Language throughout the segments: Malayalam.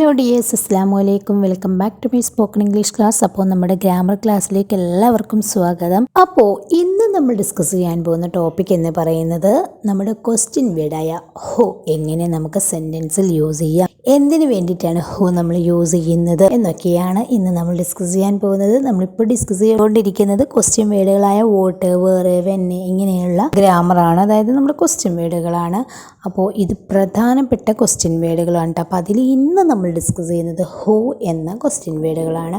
ഹലോ ഡിയേഴ്സ് അസ്സാം വലൈക്കും welcome back to my spoken English class. അപ്പോൾ നമ്മുടെ ഗ്രാമർ ക്ലാസ്സിലേക്ക് എല്ലാവർക്കും സ്വാഗതം. അപ്പോൾ ഇന്ന് നമ്മൾ ഡിസ്കസ് ചെയ്യാൻ പോകുന്ന ടോപ്പിക് എന്ന് പറയുന്നത് നമ്മുടെ ക്വസ്റ്റ്യൻ വേർഡായ ഹോ. എങ്ങനെ നമുക്ക് സെന്റൻസിൽ യൂസ് ചെയ്യാം? എന്തിനു വേണ്ടിയിട്ടാണ് ഹോ നമ്മൾ യൂസ് ചെയ്യുന്നത് എന്നൊക്കെയാണ് ഇന്ന് നമ്മൾ ഡിസ്കസ് ചെയ്യാൻ പോകുന്നത്. നമ്മളിപ്പോൾ ഡിസ്കസ് ചെയ്തുകൊണ്ടിരിക്കുന്നത് ക്വസ്റ്റ്യൻ വേർഡുകളായ വോട്ട് വേറെ വെന്നെ ഇങ്ങനെയുള്ള ഗ്രാമറാണ് അതായത് നമ്മുടെ ക്വസ്റ്റ്യൻ വേർഡുകളാണ് അപ്പോൾ ഇത് പ്രധാനപ്പെട്ട ക്വസ്റ്റ്യൻ വേർഡുകളാണ് അപ്പോൾ അതിൽ ഇന്ന് നമ്മൾ ഡിസ്കസ് ചെയ്യുന്നത് ഹൂ എന്ന ക്വസ്റ്റ്യൻ വേർഡുകളാണ്.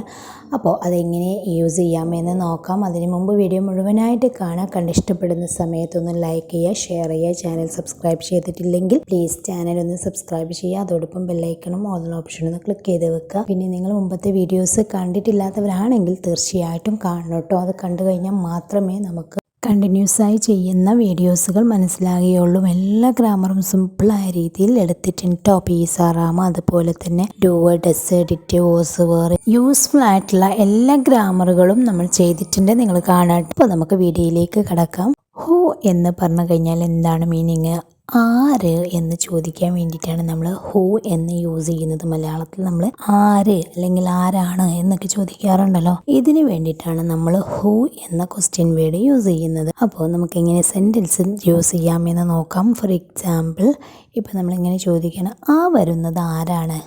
അപ്പോൾ അതെങ്ങനെ യൂസ് ചെയ്യാമെന്ന് നോക്കാം. അതിന് മുമ്പ് വീഡിയോ മുഴുവനായിട്ട് കാണാൻ കണ്ടിഷ്ടപ്പെടുന്ന സമയത്തൊന്ന് ലൈക്ക് ചെയ്യുക ഷെയർ ചെയ്യുക. ചാനൽ സബ്സ്ക്രൈബ് ചെയ്തിട്ടില്ലെങ്കിൽ പ്ലീസ് ചാനൽ ഒന്ന് സബ്സ്ക്രൈബ് ചെയ്യുക. അതോടൊപ്പം ബെല്ലൈക്കണം ഓൾ ഓപ്ഷൻ ഒന്ന് ക്ലിക്ക് ചെയ്ത് വെക്കുക. പിന്നെ നിങ്ങൾ മുമ്പത്തെ വീഡിയോസ് കണ്ടിട്ടില്ലാത്തവരാണെങ്കിൽ തീർച്ചയായിട്ടും കാണണം കേട്ടോ. അത് കണ്ടു കഴിഞ്ഞാൽ മാത്രമേ നമുക്ക് കണ്ടിന്യൂസ് ആയി ചെയ്യുന്ന വീഡിയോസുകൾ മനസ്സിലാകുകയുള്ളൂ എല്ലാ ഗ്രാമറും സിമ്പിളായ രീതിയിൽ എടുത്തിട്ടുണ്ട് ടോപ്പ് സാറാമ അതുപോലെ തന്നെ ഡു ഡസ് എഡിറ്റ് ഓസ് വേറെ യൂസ്ഫുൾ ആയിട്ടുള്ള എല്ലാ ഗ്രാമറുകളും നമ്മൾ ചെയ്തിട്ടുണ്ട്. നിങ്ങൾ കാണാം അപ്പോൾ നമുക്ക് വീഡിയോയിലേക്ക് കടക്കാം. ഹോ എന്ന് പറഞ്ഞു കഴിഞ്ഞാൽ എന്താണ് മീനിങ് ആര് എന്ന് ചോദിക്കാൻ വേണ്ടിയിട്ടാണ് നമ്മൾ ഹൂ എന്ന് യൂസ് ചെയ്യുന്നത് മലയാളത്തിൽ നമ്മൾ ആര് അല്ലെങ്കിൽ ആരാണ് എന്നൊക്കെ ചോദിക്കാറുണ്ടല്ലോ. ഇതിന് വേണ്ടിയിട്ടാണ് നമ്മൾ ഹൂ എന്ന ക്വസ്റ്റ്യൻ വേർഡ് യൂസ് ചെയ്യുന്നത്. അപ്പോൾ നമുക്ക് എങ്ങനെ സെന്റൻസ് യൂസ് ചെയ്യാമെന്ന് നോക്കാം. ഫോർ എക്സാമ്പിൾ ഇപ്പോൾ നമ്മളിങ്ങനെ ചോദിക്കണം. ആ വരുന്നത് ആരാണ്?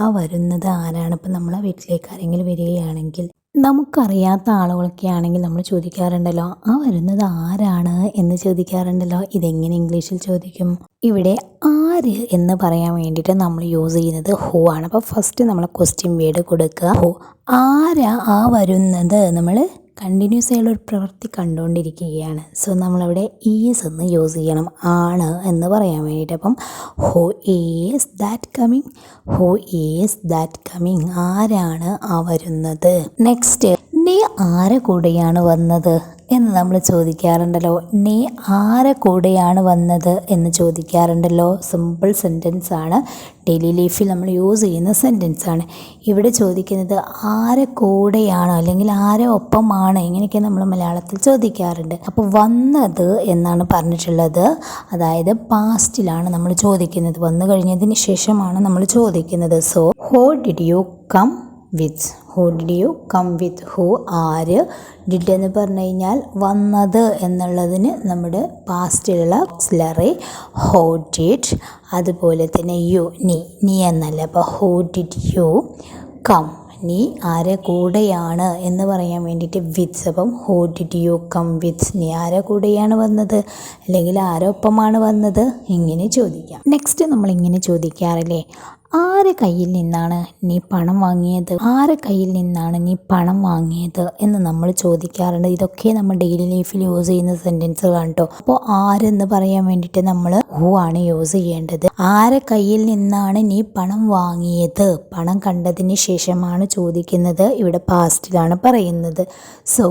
ആ വരുന്നത് ആരാണ്? ഇപ്പം നമ്മളെ വീട്ടിലേക്ക് ആരെങ്കിലും വരികയാണെങ്കിൽ നമുക്കറിയാത്ത ആളുകളൊക്കെ ആണെങ്കിൽ നമ്മൾ ചോദിക്കാറുണ്ടല്ലോ ആ വരുന്നത് ആരാണ്? എന്ന് ചോദിക്കാറുണ്ടല്ലോ. ഇതെങ്ങനെ ഇംഗ്ലീഷിൽ ചോദിക്കും? ഇവിടെ ആര് എന്ന് പറയാൻ വേണ്ടിയിട്ട് നമ്മൾ യൂസ് ചെയ്യുന്നത് ഹൂ ആണ്. അപ്പോൾ ഫസ്റ്റ് നമ്മൾ ക്വസ്റ്റ്യൻ വേർഡ് കൊടുക്കുക. ഹോ ആരാ ആ വരുന്നത്? നമ്മൾ കണ്ടിന്യൂസ് ആയുള്ള ഒരു പ്രവൃത്തി കണ്ടുകൊണ്ടിരിക്കുകയാണ്. സോ നമ്മളവിടെ ഈസ് എന്ന് യൂസ് ചെയ്യണം. ആണ് എന്ന് പറയാൻ വേണ്ടിയിട്ട് അപ്പം who is that coming who is that coming ആരാണ് ആ വരുന്നത്? നെക്സ്റ്റ് നീ ആരെ കൂടെയാണ് വന്നത്? എന്ന് നമ്മൾ ചോദിക്കാറുണ്ടല്ലോ. നീ ആരെ കൂടെയാണ് വന്നത്? എന്ന് ചോദിക്കാറുണ്ടല്ലോ. സിമ്പിൾ സെന്റൻസ് ആണ്. ഡെയിലി ലൈഫിൽ നമ്മൾ യൂസ് ചെയ്യുന്ന സെന്റൻസ് ആണ്. ഇവിടെ ചോദിക്കുന്നത് ആരെ കൂടെയാണോ? അല്ലെങ്കിൽ ആരെ ഒപ്പമാണ്? ഇങ്ങനെയൊക്കെ നമ്മൾ മലയാളത്തിൽ ചോദിക്കാറുണ്ട്. അപ്പോൾ വന്നത് എന്നാണ് പറഞ്ഞിട്ടുള്ളത്. അതായത് പാസ്റ്റിലാണ് നമ്മൾ ചോദിക്കുന്നത്. വന്നു കഴിഞ്ഞതിന് ശേഷമാണ് നമ്മൾ ചോദിക്കുന്നത്. So who did you come with who did you come with who ആര് ഡിഡ് എന്ന് പറഞ്ഞു കഴിഞ്ഞാൽ വന്നത് എന്നുള്ളതിന് നമ്മുടെ പാസ്റ്റിലുള്ള സ്ലറി ഹോ ഡിഡ് അതുപോലെ തന്നെ യു നീ നീ എന്നല്ല. അപ്പോൾ ഹു ഡിഡ് യു കം നീ ആരെ കൂടെയാണ് എന്ന് പറയാൻ വേണ്ടിയിട്ട് വിത്ത്. അപ്പം who did you come with നീ ആരെ കൂടെയാണ് വന്നത്? അല്ലെങ്കിൽ ആരൊപ്പമാണ് വന്നത്? ഇങ്ങനെ ചോദിക്കാം. നെക്സ്റ്റ് നമ്മൾ ഇങ്ങനെ ചോദിക്കാറില്ലേ? ആരെ കയ്യിൽ നിന്നാണ് നീ പണം വാങ്ങിയത്? ആരെ കയ്യിൽ നിന്നാണ് നീ പണം വാങ്ങിയത്? എന്ന് നമ്മൾ ചോദിക്കാറുണ്ട്. ഇതൊക്കെ നമ്മൾ ഡെയിലി ലൈഫിൽ യൂസ് ചെയ്യുന്ന സെന്റൻസുകളാണ് കേട്ടോ അപ്പോൾ ആരെന്ന് പറയാൻ വേണ്ടിയിട്ട് നമ്മൾ ഹൂ ആണ് യൂസ് ചെയ്യേണ്ടത്? ആരെ കയ്യിൽ നിന്നാണ് നീ പണം വാങ്ങിയത്? പണം കണ്ടതിന് ശേഷമാണ് ചോദിക്കുന്നത്. ഇവിടെ പാസ്റ്റിലാണ് പറയുന്നത്. So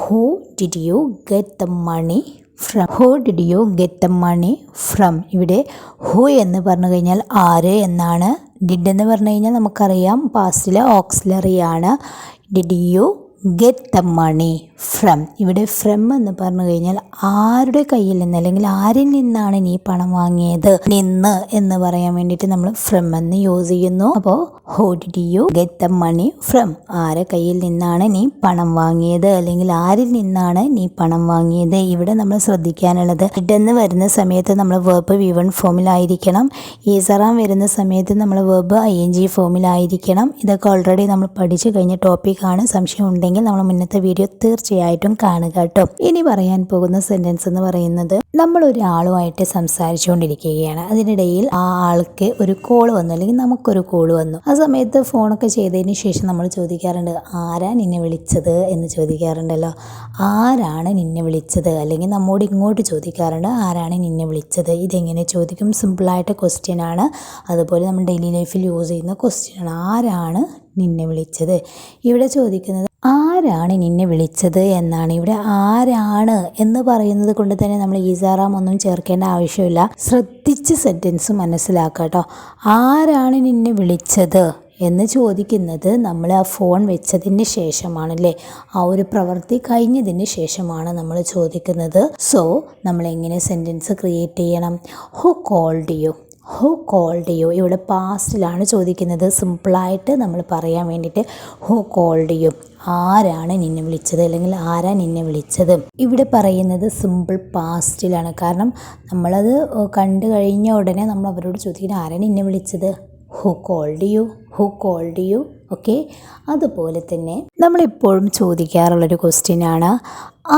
who did you get the money from who did you get the money from ഇവിടെ ഹു എന്ന് പറഞ്ഞു കഴിഞ്ഞാൽ ആര് എന്നാണ്. ഡിഡ് എന്ന് പറഞ്ഞു കഴിഞ്ഞാൽ നമുക്കറിയാം. പാസ്റ്റിലെ ഓക്സിലറി ആണ്. Did you get the money from ഇവിടെ ഫ്രം എന്ന് പറഞ്ഞു കഴിഞ്ഞാൽ ആരുടെ കയ്യിൽ നിന്ന് അല്ലെങ്കിൽ ആരിൽ നിന്നാണ് നീ പണം വാങ്ങിയത്? നിന്ന് എന്ന് പറയാൻ വേണ്ടിയിട്ട് നമ്മൾ ഫ്രം എന്ന് യൂസ് ചെയ്യുന്നു. അപ്പോൾ who did you get the money from ആരെ കയ്യിൽ നിന്നാണ് നീ പണം വാങ്ങിയത്? അല്ലെങ്കിൽ ആരിൽ നിന്നാണ് നീ പണം വാങ്ങിയത്? ഇവിടെ നമ്മൾ ശ്രദ്ധിക്കാനുള്ളത് എന്ന് വരുന്ന സമയത്ത് നമ്മൾ വേർബ് വി വൺ ഫോമിലായിരിക്കണം ഈസറാം വരുന്ന സമയത്ത് നമ്മൾ വേർബ് ഐ എൻ ജി ഫോമിലായിരിക്കണം ഇതൊക്കെ ഓൾറെഡി നമ്മൾ പഠിച്ചു കഴിഞ്ഞ ടോപ്പിക്കാണ് സംശയം ഉണ്ടെങ്കിൽ നമ്മൾ മുന്നത്തെ വീഡിയോ തീർച്ചയായിട്ടും കാണുക കേട്ടോ. ഇനി പറയാൻ പോകുന്ന സെന്റൻസ് എന്ന് പറയുന്നത് നമ്മൾ ഒരാളുമായിട്ട് സംസാരിച്ചുകൊണ്ടിരിക്കുകയാണ്. അതിനിടയിൽ ആ ആൾക്ക് ഒരു കോൾ വന്നു അല്ലെങ്കിൽ നമുക്കൊരു കോൾ വന്നു. ആ സമയത്ത് ഫോണൊക്കെ ചെയ്തതിന് ശേഷം നമ്മൾ ചോദിക്കാറുണ്ട് ആരാ നിന്നെ വിളിച്ചത്? എന്ന് ചോദിക്കാറുണ്ടല്ലോ. ആരാണ് നിന്നെ വിളിച്ചത്? അല്ലെങ്കിൽ നമ്മോട് ഇങ്ങോട്ട് ചോദിക്കാറുണ്ട് ആരാണ് നിന്നെ വിളിച്ചത്? ഇതെങ്ങനെ ചോദിക്കും? സിമ്പിളായിട്ട് ക്വസ്റ്റ്യൻ ആണ്. അതുപോലെ നമ്മൾ ഡെയിലി ലൈഫിൽ യൂസ് ചെയ്യുന്ന ക്വസ്റ്റ്യൻ ആണ് ആരാണ് നിന്നെ വിളിച്ചത്? ഇവിടെ ചോദിക്കുന്നത് ആരാണ് നിന്നെ വിളിച്ചത് എന്നാണ്. ഇവിടെ ആരാണ് എന്ന് പറയുന്നത് കൊണ്ട് തന്നെ നമ്മൾ ഈസാറാം ഒന്നും ചേർക്കേണ്ട ആവശ്യമില്ല. ശ്രദ്ധിച്ച് സെന്റൻസ് മനസ്സിലാക്കുക കേട്ടോ ആരാണ് നിന്നെ വിളിച്ചത് എന്ന് ചോദിക്കുന്നത് നമ്മൾ ആ ഫോൺ വെച്ചതിന് ശേഷമാണല്ലേ? ആ ഒരു പ്രവൃത്തി കഴിഞ്ഞതിന് ശേഷമാണ് നമ്മൾ ചോദിക്കുന്നത്. സോ നമ്മൾ എങ്ങനെ സെന്റൻസ് ക്രിയേറ്റ് ചെയ്യണം? Who called you who called you ഇവിടെ പാസ്റ്റിലാണ് ചോദിക്കുന്നത്. സിമ്പിളായിട്ട് നമ്മൾ പറയാൻ വേണ്ടിയിട്ട് ഹു കോൾഡ് യു ആരാണ് നിന്നെ വിളിച്ചത്? അല്ലെങ്കിൽ ആരാ നിന്നെ വിളിച്ചത്? ഇവിടെ പറയുന്നത് സിമ്പിൾ പാസ്റ്റിലാണ് കാരണം നമ്മളത് കണ്ടു കഴിഞ്ഞ ഉടനെ നമ്മൾ അവരോട് ചോദിക്കുന്നത് ആരാണ് നിന്നെ വിളിച്ചത്? Who called you who called you okay അതുപോലെ തന്നെ നമ്മളെപ്പോഴും ചോദിക്കാറുള്ളൊരു ക്വസ്റ്റ്യനാണ്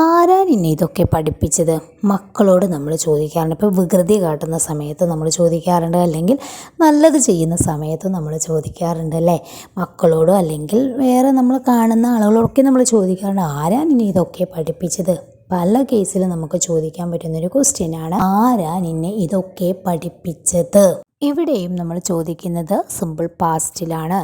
ആരാ നിന്നെ ഇതൊക്കെ പഠിപ്പിച്ചത്? മക്കളോട് നമ്മൾ ചോദിക്കാറുണ്ട്. ഇപ്പോൾ വികൃതി കാട്ടുന്ന സമയത്ത് നമ്മൾ ചോദിക്കാറുണ്ട് അല്ലെങ്കിൽ നല്ലത് ചെയ്യുന്ന സമയത്ത് നമ്മൾ ചോദിക്കാറുണ്ട് അല്ലേ? മക്കളോടോ അല്ലെങ്കിൽ വേറെ നമ്മൾ കാണുന്ന ആളുകളോടൊക്കെ നമ്മൾ ചോദിക്കാറുണ്ട് ആരാ നിന്നെ ഇതൊക്കെ പഠിപ്പിച്ചത്? പല കേസിലും നമുക്ക് ചോദിക്കാൻ പറ്റുന്നൊരു ക്വസ്റ്റ്യനാണ് ആരാ നിന്നെ ഇതൊക്കെ പഠിപ്പിച്ചത്? ഇവിടെയും നമ്മൾ ചോദിക്കുന്നത് സിമ്പിൾ പാസ്റ്റിലാണ്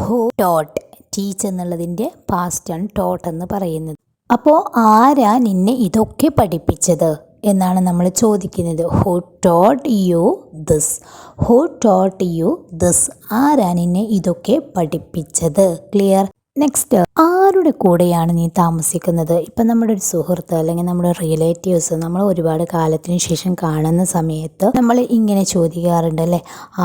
ഹു ടോട്ട് ടീച്ച് എന്നുള്ളതിന്റെ പാസ്റ്റാണ് ടോട്ട് എന്ന് പറയുന്നത്. അപ്പോൾ ആരാ നിന്നെ ഇതൊക്കെ പഠിപ്പിച്ചത് എന്നാണ് നമ്മൾ ചോദിക്കുന്നത്. Who taught you this who taught you this ആരാ നിന്നെ ഇതൊക്കെ പഠിപ്പിച്ചത്? ക്ലിയർ നെക്സ്റ്റ് ആരുടെ കൂടെയാണ് നീ താമസിക്കുന്നത്. ഇപ്പം നമ്മുടെ ഒരു സുഹൃത്ത് അല്ലെങ്കിൽ നമ്മുടെ റിലേറ്റീവ്സ് നമ്മൾ ഒരുപാട് കാലത്തിന് ശേഷം കാണുന്ന സമയത്ത് നമ്മൾ ഇങ്ങനെ ചോദിക്കാറുണ്ട് അല്ലേ?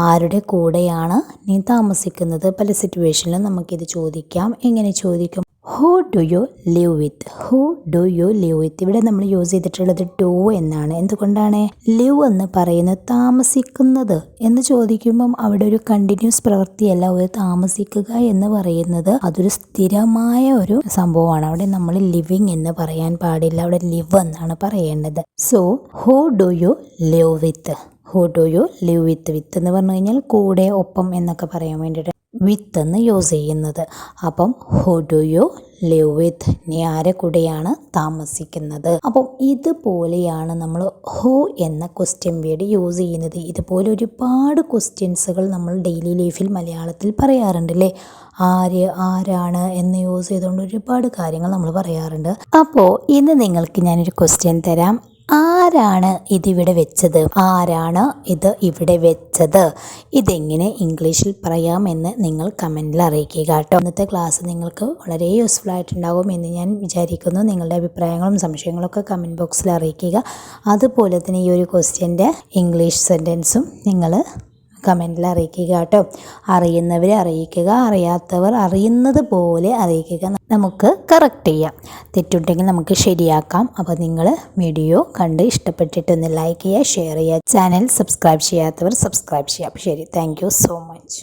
ആരുടെ കൂടെയാണ് നീ താമസിക്കുന്നത്? പല സിറ്റുവേഷനിലും നമുക്കിത് ചോദിക്കാം. എങ്ങനെ ചോദിക്കും? Who do you live with who do you live with ഇവിടെ നമ്മൾ യൂസ് ചെയ്തിട്ടുള്ളത് ഡു എന്നാണ്. എന്തുകൊണ്ടാണ് ലിവ് എന്ന് പറയുന്നത് താമസിക്കുന്നത് എന്ന് ചോദിക്കുമ്പം അവിടെ ഒരു കണ്ടിന്യൂസ് പ്രവൃത്തിയല്ല ഒരു താമസിക്കുക എന്ന് പറയുന്നത് അതൊരു സ്ഥിരമായ ഒരു സംഭവമാണ്. അവിടെ നമ്മൾ ലിവിങ് എന്ന് പറയാൻ പാടില്ല അവിടെ ലിവ് എന്നാണ് പറയേണ്ടത്. So who do you live with who do you live with with എന്ന് പറഞ്ഞു കഴിഞ്ഞാൽ കൂടെ ഒപ്പം എന്നൊക്കെ പറയാൻ വേണ്ടിയിട്ട് വിത്ത് എന്ന് യൂസ് ചെയ്യുന്നത്. അപ്പം who do you live with നീ ആരെ കൂടെയാണ് താമസിക്കുന്നത്? അപ്പം ഇതുപോലെയാണ് നമ്മൾ ഹു എന്ന ക്വസ്റ്റ്യൻ വേർഡ് യൂസ് ചെയ്യുന്നത്. ഇതുപോലെ ഒരുപാട് ക്വസ്റ്റ്യൻസുകൾ നമ്മൾ ഡെയിലി ലൈഫിൽ മലയാളത്തിൽ പറയാറുണ്ട് അല്ലേ ആര് ആരാണ് എന്ന് യൂസ് ചെയ്തുകൊണ്ട് ഒരുപാട് കാര്യങ്ങൾ നമ്മൾ പറയാറുണ്ട്. അപ്പോൾ ഇന്ന് നിങ്ങൾക്ക് ഞാനൊരു ക്വസ്റ്റ്യൻ തരാം. ആരാണ് ഇതിവിടെ വെച്ചത്? ആരാണ് ഇത് ഇവിടെ വെച്ചത്? ഇതെങ്ങനെ ഇംഗ്ലീഷിൽ പറയാമെന്ന് നിങ്ങൾ കമന്റിൽ അറിയിക്കുക കേട്ടോ. ഇന്നത്തെ ക്ലാസ് നിങ്ങൾക്ക് വളരെ യൂസ്ഫുൾ ആയിട്ടുണ്ടാകും എന്ന് ഞാൻ വിചാരിക്കുന്നു. നിങ്ങളുടെ അഭിപ്രായങ്ങളും സംശയങ്ങളൊക്കെ കമന്റ് ബോക്സിൽ അറിയിക്കുക. അതുപോലെ തന്നെ ഈ ഒരു ക്വസ്റ്റ്യന്റെ ഇംഗ്ലീഷ് സെന്റൻസും നിങ്ങൾ കമന്റിൽ അറിയിക്കുക കേട്ടോ. അറിയുന്നവർ അറിയിക്കുക അറിയാത്തവർ അറിയുന്നത് പോലെ അറിയിക്കുക. നമുക്ക് കറക്റ്റ് ചെയ്യാം. തെറ്റുണ്ടെങ്കിൽ നമുക്ക് ശരിയാക്കാം. അപ്പോൾ നിങ്ങൾ വീഡിയോ കണ്ട് ഇഷ്ടപ്പെട്ടിട്ടൊന്ന് ലൈക്ക് ചെയ്യുക ഷെയർ ചെയ്യുക. ചാനൽ സബ്സ്ക്രൈബ് ചെയ്യാത്തവർ സബ്സ്ക്രൈബ് ചെയ്യാം ശരി. Thank so much